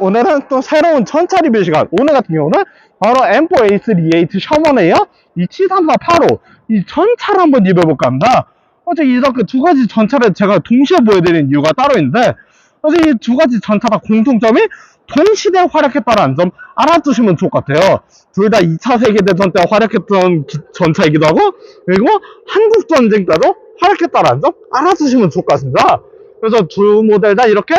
오늘은 또 새로운 전차 리뷰 시간. 오늘 같은 경우는 바로 M4 A3 E8 셔먼에요. 이 73485. 이 전차를 한번 리뷰해볼까 합니다. 어제 이렇게 두 가지 전차를 제가 동시에 보여드리는 이유가 따로 있는데, 어제 이 두 가지 전차 다 공통점이 동시대 활약했다는 점 알아두시면 좋을 것 같아요. 둘 다 2차 세계대전 때 활약했던 기- 전차이기도 하고, 그리고 한국전쟁 때도 활약했다는 점 알아두시면 좋을 것 같습니다. 그래서 두 모델 다 이렇게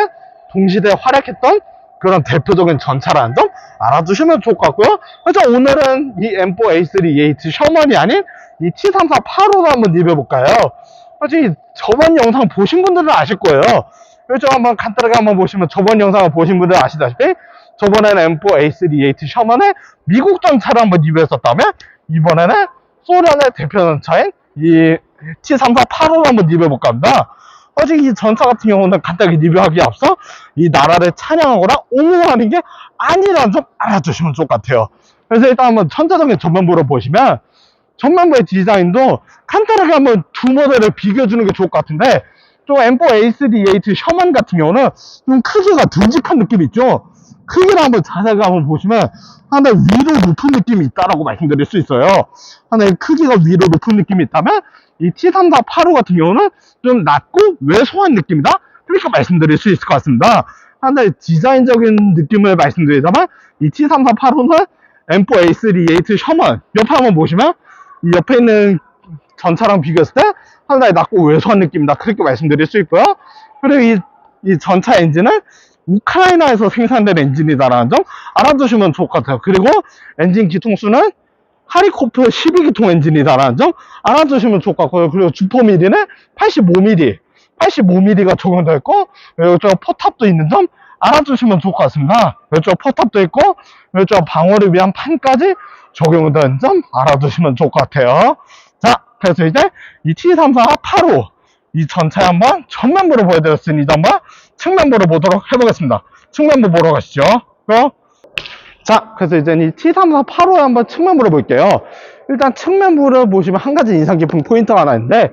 동시대에 활약했던 그런 대표적인 전차라는 점 알아두시면 좋을 것 같고요. 그래서 오늘은 이 M4 A3 E8 셔먼이 아닌 이 T3485로 한번 리뷰해볼까요? 사실 저번 영상 보신 분들은 아실 거예요. 그래서 한번 간단하게 한번 보시면 저번 영상을 보신 분들은 아시다시피 저번에는 M4 A3 E8 셔먼의 미국 전차를 한번 리뷰했었다면 이번에는 소련의 대표 전차인 이 T3485로 한번 리뷰해볼까 합니다. 아직 이 전차 같은 경우는 간단하게 리뷰하기에 앞서 이 나라를 찬양하거나 옹호하는 게 아니라는 점 알아두시면 좋을 것 같아요. 그래서 일단 한번 전자적인 전면부를 보시면 전면부의 디자인도 간단하게 한번 두 모델을 비교해주는 게 좋을 것 같은데 좀 M4 A3 E8 셔먼 같은 경우는 좀 크기가 듬직한 느낌이 있죠. 크기를 한번 자세하게 한번 보시면 상당히 위로 높은 느낌이 있다라고 말씀드릴 수 있어요. 상당히 크기가 위로 높은 느낌이 있다면 이 T3485 같은 경우는 좀 낮고 왜소한 느낌이다? 그렇게 말씀드릴 수 있을 것 같습니다. 상당히 디자인적인 느낌을 말씀드리자면 이 T3485는 M4 A3 E8 셔먼 옆에 한번 보시면 이 옆에 있는 전차랑 비교했을 때 상당히 낮고 왜소한 느낌이다. 그렇게 말씀드릴 수 있고요. 그리고 이, 이 전차 엔진은 우크라이나에서 생산된 엔진이다라는 점 알아두시면 좋을 것 같아요. 그리고 엔진 기통수는 하리코프 12기통 엔진이다라는 점 알아두시면 좋을 것 같고요. 그리고 주포 미리는 85mm, 85mm가 적용되어 있고, 이쪽 포탑도 있는 점 알아두시면 좋을 것 같습니다. 이쪽 포탑도 있고, 이쪽 방어를 위한 판까지 적용된 점 알아두시면 좋을 것 같아요. 자, 그래서 이제 이 T3485, 이 전차에 한번 전면부를 보여드렸으니 이제 한번 측면부를 보도록 해보겠습니다. 측면부 보러 가시죠. 고! 자, 그래서 이제 이 T3485에 한번 측면부를 볼게요. 일단 측면부를 보시면 한 가지 인상 깊은 포인트가 하나 있는데,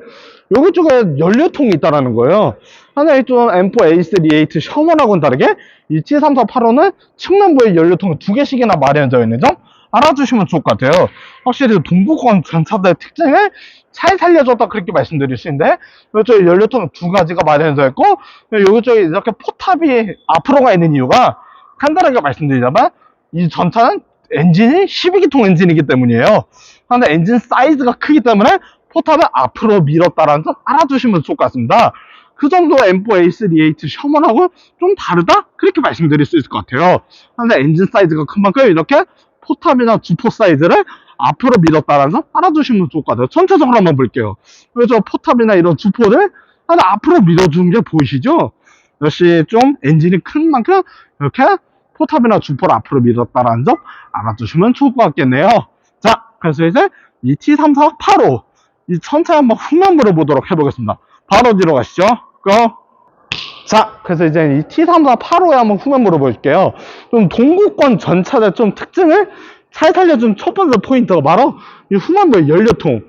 여기 쪽에 연료통이 있다라는 거예요. 하나의 좀 M4 A3 E8 셔먼하고는 다르게, 이 T3485는 측면부에 연료통이 두 개씩이나 마련되어 있는 점 알아주시면 좋을 것 같아요. 확실히 동부권 전차들의 특징을 잘 살려줬다 그렇게 말씀드릴 수 있는데, 이쪽에 연료통 두 가지가 마련되어 있고, 여기 쪽에 이렇게 포탑이 앞으로 가 있는 이유가 간단하게 말씀드리자면, 이 전차는 엔진이 12기통 엔진이기 때문이에요. 근데 엔진 사이즈가 크기 때문에 포탑을 앞으로 밀었다라는 점 알아두시면 좋을 것 같습니다. 그 정도 M4 A3 E8 셔먼하고 좀 다르다? 그렇게 말씀드릴 수 있을 것 같아요. 근데 엔진 사이즈가 큰 만큼 이렇게 포탑이나 주포 사이즈를 앞으로 밀었다라는 점 알아두시면 좋을 것 같아요. 전체적으로 한번 볼게요. 그래서 포탑이나 이런 주포를 하나 앞으로 밀어주는 게 보이시죠? 역시 좀 엔진이 큰 만큼 이렇게 포탑이나 주포를 앞으로 밀었다라는 점 알아두시면 좋을 것 같겠네요. 자, 그래서 이제 이 T3485 이 천차 한번 후면부를 보도록 해보겠습니다. 바로 뒤로 가시죠. 고! 자, 그래서 이제 이 T3485에 한번 후면부를 보여줄게요. 좀 동구권 전차의 좀 특징을 잘 살려준 첫 번째 포인트가 바로 이 후면부의 연료통.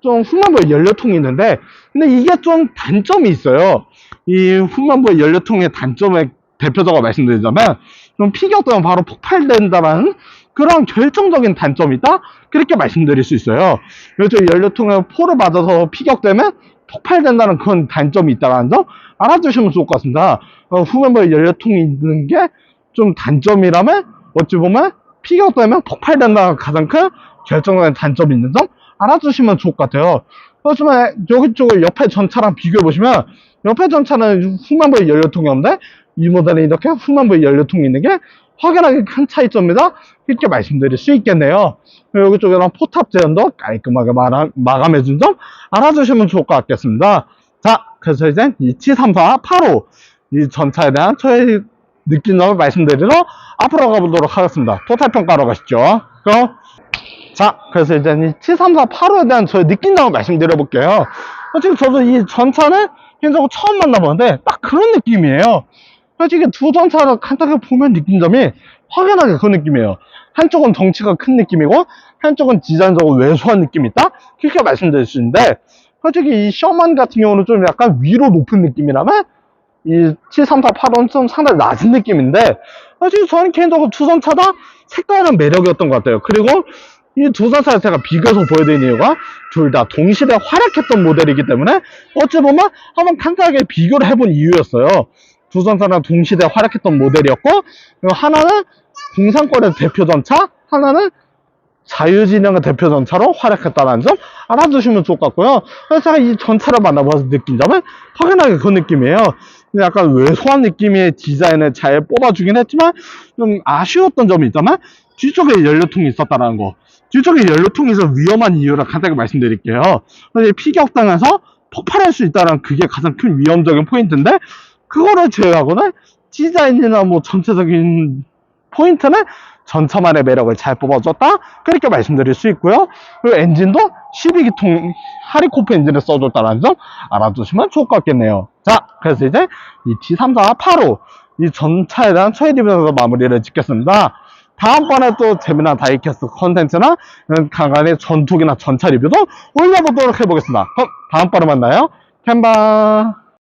좀 후면부에 연료통이 있는데, 근데 이게 좀 단점이 있어요. 이 후면부의 연료통의 단점을 대표적으로 말씀드리자면, 좀 피격되면 바로 폭발된다는 그런 결정적인 단점이 있다? 그렇게 말씀드릴 수 있어요. 그래서 연료통에 포를 맞아서 피격되면 폭발된다는 그런 단점이 있다는 점 알아두시면 좋을 것 같습니다. 어, 후면부에 연료통이 있는 게 좀 단점이라면 어찌 보면 피격되면 폭발된다는 가장 큰 결정적인 단점이 있는 점 알아두시면 좋을 것 같아요. 그렇지만 여기 쪽을 옆에 전차랑 비교해 보시면 옆에 전차는 후면부에 연료통이 없는데 이 모델은 이렇게 후면부에 연료통이 있는 게 확연하게 큰 차이점이다 이렇게 말씀드릴 수 있겠네요. 여기 쪽에는 포탑 제한도 깔끔하게 마감, 마감해준 점 알아두시면 좋을 것 같겠습니다. 자, 그래서 이제 이 T3485 이 전차에 대한 저의 느낀 점을 말씀드리러 앞으로 가보도록 하겠습니다. 토탈 평가로 가시죠. 그럼 자, 그래서 이제 이 T3485에 대한 저의 느낀 점을 말씀드려 볼게요. 솔직히 저도 이 전차는 개인적으로 처음 만나보는데 딱 그런 느낌이에요. 솔직히 두 전차를 간단하게 보면 느낀 점이 확연하게 그 느낌이에요. 한쪽은 덩치가 큰 느낌이고 한쪽은 디자인적으로 왜소한 느낌이 있다? 그렇게 말씀드릴 수 있는데 솔직히 이 셔먼 같은 경우는 좀 약간 위로 높은 느낌이라면 이 73485는 좀 상당히 낮은 느낌인데, 사실 저는 개인적으로 두전차다 색다른 매력이었던 것 같아요. 그리고 이 두 전차를 제가 비교해서 보여드린 이유가 둘 다 동시대 활약했던 모델이기 때문에 어찌 보면 한번 간단하게 비교를 해본 이유였어요. 두 전차는 동시대 활약했던 모델이었고, 하나는 공산권의 대표 전차, 하나는 자유진영의 대표 전차로 활약했다는 점 알아두시면 좋을 것 같고요. 그래서 제가 이 전차를 만나봐서 느낀 점은 확연하게 그 느낌이에요. 약간 왜소한 느낌의 디자인을 잘 뽑아주긴 했지만 좀 아쉬웠던 점이 있다면 뒤쪽에 연료통이 있었다는 거. 뒤쪽에 연료통이 있어 위험한 이유를 간단하게 말씀드릴게요. 피격당해서 폭발할 수 있다는 그게 가장 큰 위험적인 포인트인데 그거를 제외하고는 디자인이나 뭐 전체적인 포인트는 전차만의 매력을 잘 뽑아줬다? 그렇게 말씀드릴 수 있고요. 그리고 엔진도 12기통 하리코프 엔진을 써줬다는 점 알아두시면 좋을 것 같겠네요. 자 그래서 이제 이 T3485 이 전차에 대한 최애 리뷰에서 마무리를 짓겠습니다. 다음번에 또 재미난 다이캐스트 컨텐츠나 간간히 전투기나 전차 리뷰도 올려보도록 해보겠습니다. 그럼 다음번에 만나요. 캔바